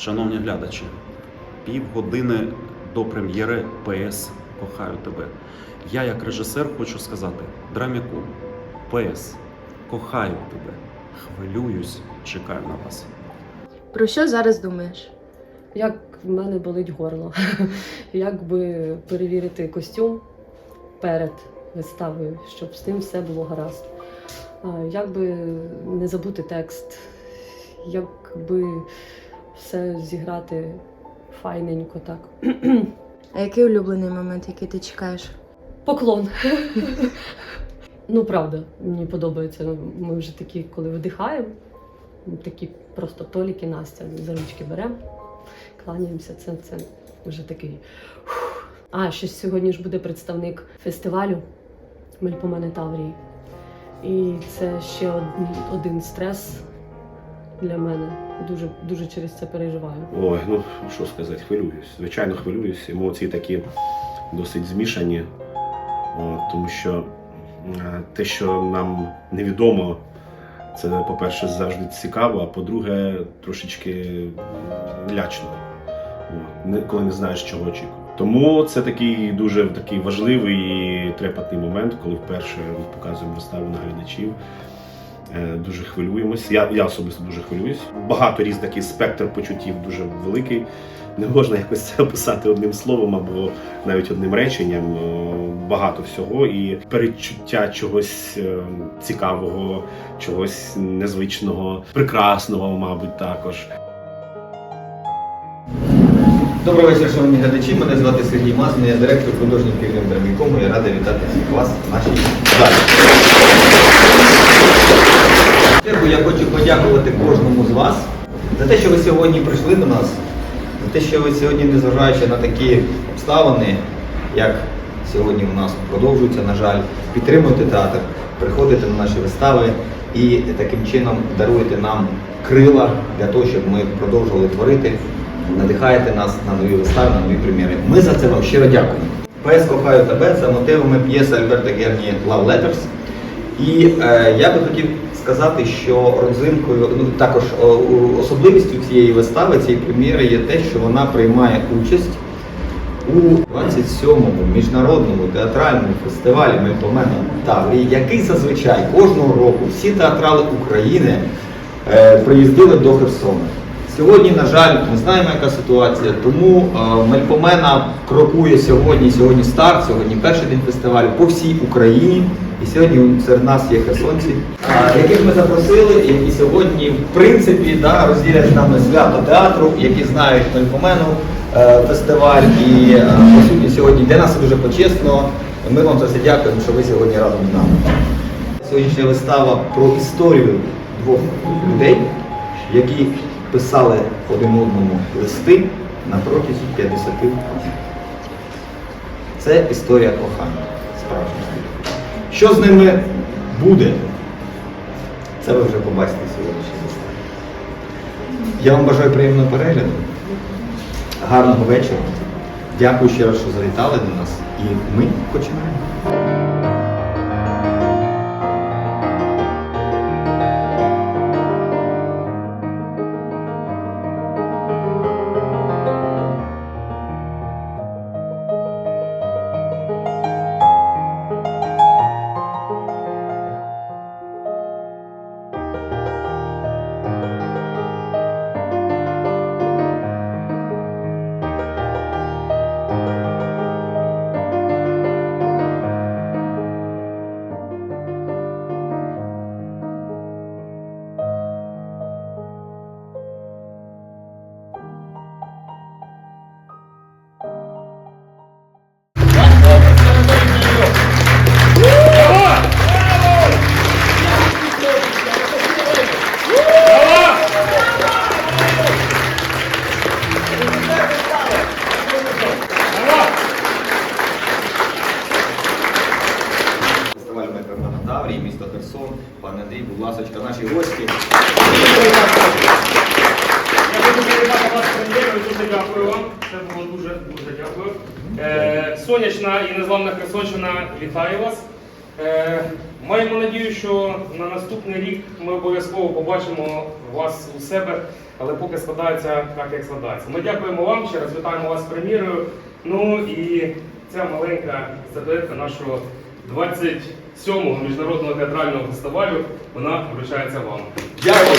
Шановні глядачі, півгодини до прем'єри ПС Кохаю тебе. Я, як режисер, хочу сказати: Драмяку, ПС, кохаю тебе. Хвилююсь, чекаю на вас. Про що зараз думаєш? Як в мене болить горло, як би перевірити костюм перед виставою, щоб з тим все було гаразд. Як би не забути текст, як би все зіграти файненько так. А який улюблений момент, який ти чекаєш? Поклон. ну, правда, мені подобається. Ми вже такі, коли видихаємо, такі просто Толік і Настя за ручки беремо, кланяємося. Це, це вже такий. А, ще сьогодні ж буде представник фестивалю Мельпомени Таврії. І це ще один стрес для мене. Дуже, дуже через це переживаю. Ой, ну що сказати, хвилююсь. Звичайно, хвилююсь. Емоції такі досить змішані, тому що е, те, що нам невідомо, це, по-перше, завжди цікаво, а по-друге, трошечки лячно, коли не знаєш, чого очікувати. Тому це такий дуже такий важливий і трепетний момент, коли вперше ми показуємо виставу на глядачів. Е, Дуже хвилюємось. Я, я особисто дуже хвилююсь. Багато різних такий спектр почуттів дуже великий. Не можна якось це описати одним словом або навіть одним реченням. Е, Багато всього і передчуття чогось е, цікавого, чогось незвичного, прекрасного, мабуть, також. Добрий вечір, шановні глядачі. Мене звати Сергій Мазин, я директор художньої фірми Драмікому і радий вітати всіх вас в нашій залі. Я хочу подякувати кожному з вас за те, що ви сьогодні прийшли до нас, за те, що ви сьогодні, незважаючи на такі обставини, як сьогодні у нас продовжуються, на жаль, підтримуєте театр, приходите на наші вистави і таким чином даруєте нам крила для того, щоб ми продовжували творити надихаєте нас на нові вистави, на нові прем'єри. Ми за це вам щиро дякуємо. ПС кохаю тебе за мотивами п'єси Альберта Герні Love Letters. І е, я би хотів сказати, що родзинкою, ну також о, особливістю цієї вистави, цієї прем'єри є те, що вона приймає участь у 27-му міжнародному театральному фестивалі Мельпомена Таврії, який зазвичай кожного року всі театрали України е, приїздили до Херсона. Сьогодні, на жаль, ми знаємо, яка ситуація, тому е, Мельпомена крокує сьогодні, сьогодні старт, сьогодні перший день фестивалю по всій Україні. І сьогодні серед нас є херсонці, яких ми запросили, які сьогодні, в принципі, да, розділять нами свято театру, які знають Мельпомену е, фестиваль. І е, по суті сьогодні для нас дуже почесно. Ми вам за це дякуємо, що ви сьогодні разом з нами. Сьогоднішня вистава про історію двох людей, які писали один одному листи на протязі 50 років. Це історія кохання справжня. Що з ними буде? Це ви вже побачите сьогоднішній виставі. Я вам бажаю приємного перегляду, гарного вечора. Дякую ще раз, що завітали до нас. І ми починаємо. Андрій, будь ласочка, наші гості. Я хочу привітати вас прем'єрою, дуже дякую вам. Це було дуже дуже дякую. Е, сонячна і незламна Херсонщина вітає вас. Е, маємо надію, що на наступний рік ми обов'язково побачимо вас у себе, але поки складається так, як складається. Ми дякуємо вам ще раз, вітаємо вас з прем'єрою. Ну і ця маленька статуетка нашого 27-го міжнародного театрального фестивалю, вона вручається вам. Дякую.